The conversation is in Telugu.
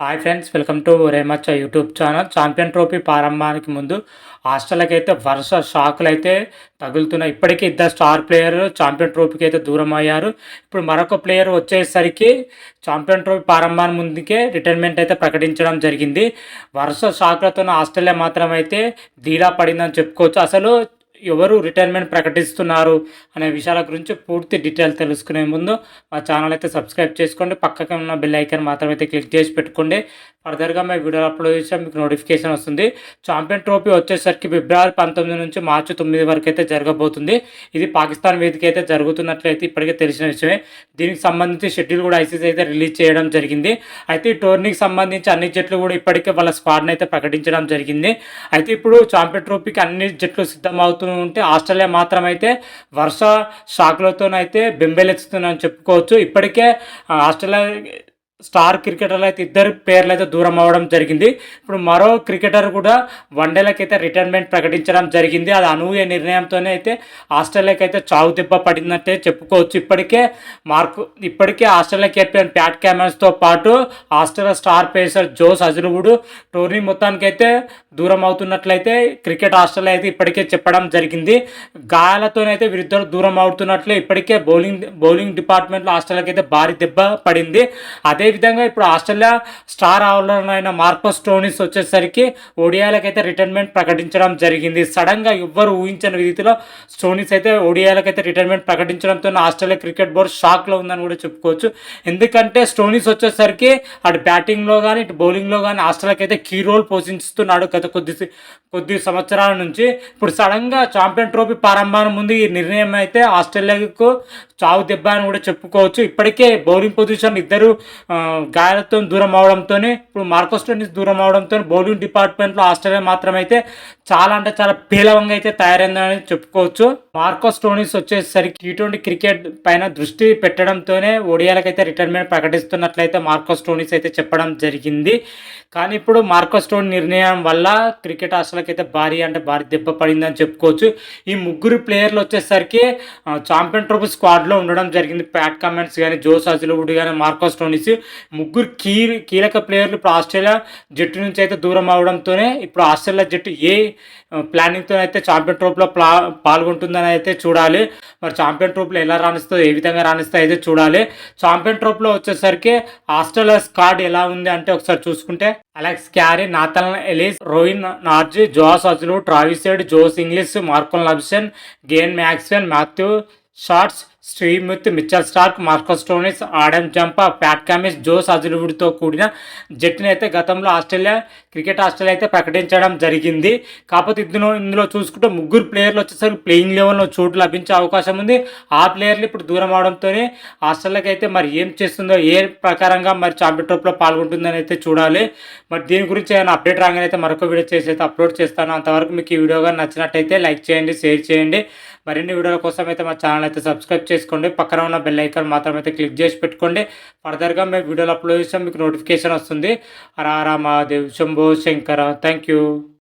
హాయ్ ఫ్రెండ్స్ వెల్కమ్ టు రేమచ్చ యూట్యూబ్ ఛానల్ ఛాంపియన్ ట్రోఫీ ప్రారంభానికి ముందు హాస్టల్కి అయితే వరుస షాకులు అయితే తగులుతున్నాయి. ఇప్పటికీ ఇద్దరు స్టార్ ప్లేయర్ ఛాంపియన్ ట్రోఫీకి అయితే దూరం అయ్యారు ఇప్పుడు మరొక ప్లేయర్ వచ్చేసరికి ఛాంపియన్ ట్రోఫీ ప్రారంభాన్ని ముందుకే రిటైర్మెంట్ అయితే ప్రకటించడం జరిగింది. వరుస షాకులతో ఆస్ట్రేలియా మాత్రం అయితే దీడా పడిందని చెప్పుకోవచ్చు. అసలు ఎవరు రిటైర్మెంట్ ప్రకటిస్తున్నారు అనే విషయాల గురించి పూర్తి డీటెయిల్ తెలుసుకునే ముందు మా ఛానల్ అయితే సబ్స్క్రైబ్ చేసుకోండి. పక్కకి ఉన్న బెల్ ఐకాన్ మాత్రం అయితే క్లిక్ చేసి పెట్టుకోండి. ఫర్దర్గా మేము వీడియో అప్లోడ్ చేసాం మీకు నోటిఫికేషన్ వస్తుంది. ఛాంపియన్ ట్రోఫీ వచ్చేసరికి ఫిబ్రవరి పంతొమ్మిది నుంచి మార్చి తొమ్మిది వరకు అయితే జరగబోతుంది. ఇది పాకిస్తాన్ వేదిక అయితే జరుగుతున్నట్లయితే ఇప్పటికే తెలిసిన విషయమే. దీనికి సంబంధించి షెడ్యూల్ కూడా ఐసీసీ అయితే రిలీజ్ చేయడం జరిగింది. అయితే ఈ టోర్నీకి సంబంధించి అన్ని జట్లు కూడా ఇప్పటికే వాళ్ళ స్క్వాడ్ని అయితే ప్రకటించడం జరిగింది. అయితే ఇప్పుడు ఛాంపియన్ ట్రోఫీకి అన్ని జట్లు సిద్ధమవుతూ ఉంటే ఆస్ట్రేలియా మాత్రం అయితే వర్ష షాక్లతోనైతే బెంబెలెత్తుతుందని చెప్పుకోవచ్చు. ఇప్పటికే ఆస్ట్రేలియా స్టార్ క్రికెటర్లు అయితే ఇద్దరు పేర్లు అయితే దూరం అవ్వడం జరిగింది. ఇప్పుడు మరో క్రికెటర్ కూడా వన్డేలకు అయితే రిటైర్మెంట్ ప్రకటించడం జరిగింది. అది అనూహ్య నిర్ణయంతోనే అయితే ఆస్ట్రేలియాకి అయితే చావు దెబ్బ పడిందంటే చెప్పుకోవచ్చు. ఇప్పటికే మార్కు ఇప్పటికే ఆస్ట్రేలియా కెప్టెన్ ప్యాట్ క్యామెన్స్తో పాటు Australia star pacer Josh Hazlewood tourney మొత్తానికి అయితే దూరం అవుతున్నట్లయితే క్రికెట్ ఆస్ట్రేలియా అయితే ఇప్పటికే చెప్పడం జరిగింది. గాయాలతోనైతే వీరిద్దరు దూరం అవుతున్నట్లు ఇప్పటికే బౌలింగ్ బౌలింగ్ డిపార్ట్మెంట్లో ఆస్ట్రేలియాకి అయితే భారీ దెబ్బ పడింది. అదే అదేవిధంగా ఇప్పుడు ఆస్ట్రేలియా స్టార్ ఆల్రౌండర్ అయిన మార్కోస్ టోనిస్ వచ్చేసరికి ఓడియాలకైతే రిటైర్మెంట్ ప్రకటించడం జరిగింది. సడన్గా ఎవ్వరు ఊహించని రీతిలో స్టోనిస్ అయితే ఓడియాలకైతే రిటైర్మెంట్ ప్రకటించడంతో ఆస్ట్రేలియా క్రికెట్ బోర్డు షాక్లో ఉందని కూడా చెప్పుకోవచ్చు. ఎందుకంటే స్టోనిస్ వచ్చేసరికి అటు బ్యాటింగ్లో కానీ ఇటు బౌలింగ్లో కానీ ఆస్ట్రేలియాకి అయితే కీ రోల్ పోషిస్తున్నాడు గత కొద్ది కొద్ది సంవత్సరాల నుంచి. ఇప్పుడు సడన్గా ఛాంపియన్ ట్రోఫీ ప్రారంభానికి ముందు ఈ నిర్ణయం అయితే ఆస్ట్రేలియాకు చావు దెబ్బ అని కూడా చెప్పుకోవచ్చు. ఇప్పటికే బౌలింగ్ పొజిషన్ ఇద్దరు గాయాలతో దూరం అవడంతోనే ఇప్పుడు మార్కోస్ టెన్నిస్ దూరం అవడంతో బౌలింగ్ డిపార్ట్మెంట్లో ఆస్ట్రేలియా మాత్రం అయితే చాలా అంటే చాలా పేలవంగా అయితే తయారైందని చెప్పుకోవచ్చు. మార్కోస్ టోనిస్ వచ్చేసరికి టీ ట్వంటీ క్రికెట్ పైన దృష్టి పెట్టడంతోనే ఓడియాలకైతే రిటైర్మెంట్ ప్రకటిస్తున్నట్లయితే మార్కోస్ టోనిస్ అయితే చెప్పడం జరిగింది. కానీ ఇప్పుడు మార్కోస్ టోన్ నిర్ణయం వల్ల క్రికెట్ ఆస్ట్రేలియాకి భారీ అంటే భారీ దెబ్బ పడిందని చెప్పుకోవచ్చు. ఈ ముగ్గురు ప్లేయర్లు వచ్చేసరికి ఛాంపియన్ ట్రోఫీ స్క్వాడ్లో ఉండడం జరిగింది. ప్యాట్ కమెంట్స్ కానీ జోస్ అజిలువుడ్ కానీ మార్కోస్ టోనిస్ ముగ్గురు కీ కీలక ప్లేయర్లు ఇప్పుడు ఆస్ట్రేలియా జట్టు నుంచి అయితే దూరం అవడంతోనే ఇప్పుడు ఆస్ట్రేలియా జట్టు ఏ ప్లానింగ్తో అయితే ఛాంపియన్ ట్రోఫ్లో ప్లా పాల్గొంటుందని అయితే చూడాలి. మరి ఛాంపియన్ ట్రోప్లో ఎలా రాణిస్తుందో ఏ విధంగా రాణిస్తో అయితే చూడాలి. ఛాంపియన్ ట్రోప్లో వచ్చేసరికి ఆస్ట్రేలియా స్కాడ్ ఎలా ఉంది అంటే ఒకసారి చూసుకుంటే అలెక్స్ క్యారీ నాతల్ ఎలిస్ రోహిన్ నార్జీ Josh Hazlewood Travis Head Josh Inglis Marnus Labuschagne Glenn Maxwell Matthew Short శ్రీముత్ Mitchell Starc Marcus Stoinis Adam Zampa Pat Cummins Josh అజులువుడితో కూడిన జట్టుని అయితే గతంలో ఆస్ట్రేలియా క్రికెట్ ఆస్ట్రేలియా అయితే ప్రకటించడం జరిగింది. కాకపోతే ఇందులో ఇందులో చూసుకుంటే ముగ్గురు ప్లేయర్లు వచ్చేసరికి ప్లేయింగ్ లెవెల్లో చోటు లభించే అవకాశం ఉంది. ఆ ప్లేయర్లు ఇప్పుడు దూరం అవడంతోనే ఆస్ట్రేలియాకి అయితే మరి ఏం చేస్తుందో ఏ ప్రకారంగా మరి ఛాంపియన్ ట్రోఫ్లో పాల్గొంటుందని అయితే చూడాలి. మరి దీని గురించి ఏమైనా అప్డేట్ రాగానే అయితే మరొక వీడియో చేసి అయితే అప్లోడ్ చేస్తాను. అంతవరకు మీకు ఈ వీడియో కానీ నచ్చినట్టయితే లైక్ చేయండి షేర్ చేయండి. మరిన్ని వీడియోల కోసం అయితే మా ఛానల్ అయితే సబ్స్క్రైబ్ చేసుకోండి. పక్కన ఉన్న బెల్ ఐకాన్ మాత్రం అయితే క్లిక్ చేసి పెట్టుకోండి. ఫర్దర్గా మేము వీడియోలు అప్లోడ్ చేస్తాం మీకు నోటిఫికేషన్ వస్తుంది. రారా మహాదేవ్ శంభో శంకర థ్యాంక్ యూ